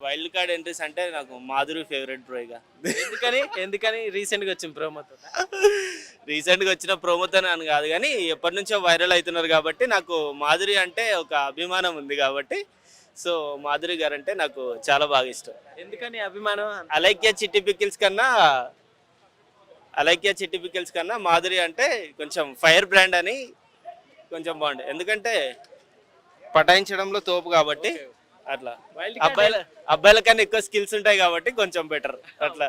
Wild card entries అంటే నాకు Madhuri favourite bro ఇక. ఎందుకని? ఎందుకని? రీసెంట్గా వచ్చిన ప్రోమోతో రీసెంట్గా వచ్చిన ప్రోమోతో అని కాదు కానీ ఎప్పటి నుంచో వైరల్ అవుతున్నారు కాబట్టి నాకు మాధురి అంటే ఒక అభిమానం ఉంది కాబట్టి సో మాధురి గారు అంటే నాకు చాలా బాగా ఇష్టం. ఎందుకని అభిమానం? అలైక్య చిట్టి పికిల్స్ కన్నా అలైక్య చిట్టి పికిల్స్ కన్నా మాధురి అంటే కొంచెం ఫైర్ బ్రాండ్ అని కొంచెం బాగుంది ఎందుకంటే పటాయించడంలో తోపు కాబట్టి అట్లా. అబ్బాయిల అబ్బాయిల కన్నా ఎక్కువ స్కిల్స్ ఉంటాయి కాబట్టి కొంచెం బెటర్ అట్లా.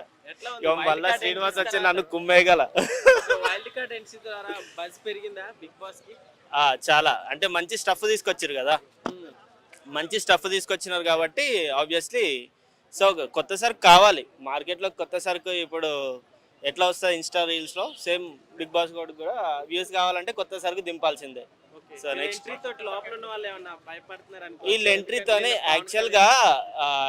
మళ్ళా శ్రీనివాస్ వచ్చి నన్ను కుమ్మేయగల. వైల్డ్ కార్డ్ ఎంట్రీ ద్వారా బజ్ పెరిగిందా? బిగ్ బాస్కి? ఆ, చాలా. అంటే మంచి స్టఫ్ తీసుకొచ్చారు కదా. మంచి స్టఫ్ తీసుకొచ్చినారు కాబట్టి ఆబ్వియస్లీ సో కొత్త సరుకు కావాలి. మార్కెట్లో కొత్త సరుకు ఇప్పుడు ఎట్లా వస్తుంది ఇన్స్టా రీల్స్లో సేమ్ బిగ్ బాస్ కూడా కూడా వ్యూస్ కావాలంటే కొత్త సరుకు దింపాల్సిందే. సో నెక్స్ట్ వాళ్ళు ఎంట్రీతోనే యాక్చువల్గా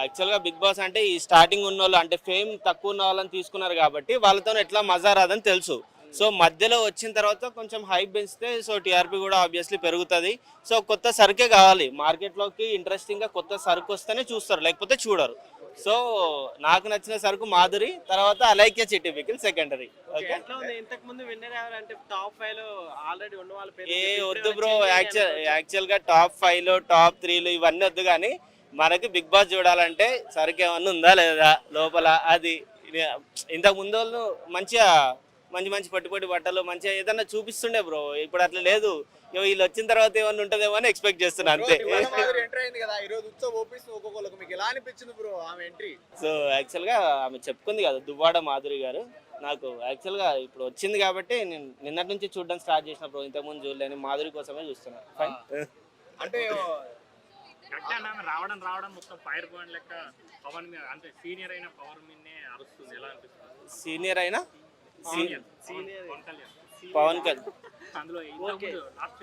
యాక్చువల్గా బిగ్ బాస్ అంటే ఈ స్టార్టింగ్ ఉన్న వాళ్ళు అంటే ఫేమ్ తక్కువ ఉన్న వాళ్ళని తీసుకున్నారు కాబట్టి వాళ్ళతో ఎట్లా మజా రాదని తెలుసు. సో మధ్యలో వచ్చిన తర్వాత కొంచెం హైప్ పెంచితే సో టీఆర్పీ కూడా ఆబ్వియస్లీ పెరుగుతుంది. సో కొత్త సరుకే కావాలి. మార్కెట్లోకి ఇంట్రెస్టింగ్గా కొత్త సరుకు వస్తేనే చూస్తారు లేకపోతే చూడరు. సో నాకు నచ్చిన సరుకు మాధురి తర్వాత అలైక్య చిట్టి పికిల్ సెకండరీ ఏ వద్దు బ్రో యాక్చువల్. యాక్చువల్గా టాప్ ఫైవ్లో టాప్ త్రీలు ఇవన్నీ వద్దు కానీ మనకి బిగ్ బాస్ చూడాలంటే సరికి ఏమన్నా ఉందా లేదా లోపల? అది ఇంతకు ముందు వాళ్ళు మంచిగా మంచి మంచి పట్టి పట్టి బట్టలు మంచిగా ఏదన్నా చూపిస్తుండే బ్రో. ఇప్పుడు అట్లా లేదు. వీళ్ళు వచ్చిన తర్వాత ఏమన్నా ఉంటుందేమో అని ఎక్స్పెక్ట్ చేస్తున్నా అంతే. ఎంటర్ అయింది కదా. ఈ రోజు ఉత్సవ్ ఓపిస్తుంది ఒక్కొక్కరికి మీకు ఎలా అనిపించింది బ్రో ఆమె ఎంట్రీ సో యాక్చువల్గా ఆమె చెప్పుకుంది కదా దువ్వాడ మాధురి గారు. నాకు యాక్చువల్గా ఇప్పుడు వచ్చింది కాబట్టి నేను నిన్నటి నుంచి చూడడం స్టార్ట్ చేసిన బ్రో. ఇంతకుముందు చూడలేని మాధురి కోసమే చూస్తున్నా. ఫైన్ అంటే రావడం రావడం మొత్తం ఫైర్ పాయింట్ లెక్క పవన్ మీద అంటే సీనియర్ అయిన పవర్ మీదనే అరుస్తుంది. ఎలా అనిపిస్తుంది? సీనియర్ అయినా? పవన్ కళ్యాణ్. పవన్ కళ్యాణ్. అందులో ఇంతకుముందు లాస్ట్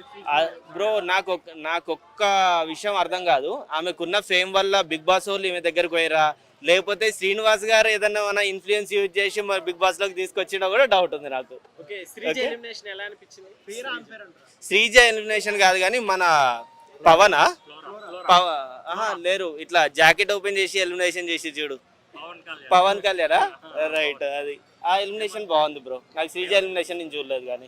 బ్రో నాకు నాకు ఒక్క విషయం అర్థం కాదు. ఆమెకున్న ఫేమ్ వల్ల బిగ్ బాస్ వాళ్ళు ఈమె దగ్గరకు పోయిరా లేకపోతే శ్రీనివాస్ గారు ఏదన్నా మన ఇన్ఫ్లుయెన్స్ యూజ్ చేసి మరి బిగ్ బాస్లోకి తీసుకొచ్చినా కూడా డౌట్ ఉంది నాకు. ఓకే శ్రీజ. ఎలిమినేషన్ కాదు కానీ మన పవనా? లేరు. ఇట్లా జాకెట్ ఓపెన్ చేసి ఎలిమినేషన్ చేసి చూడు. పవన్ కళ్యాణ్. పవన్ కళ్యాణా? రైట్ అది. ఆ ఎలిమినేషన్ బాగుంది బ్రో నాకు శ్రీజ ఎలిమినేషన్ నేను చూడలేదు కానీ.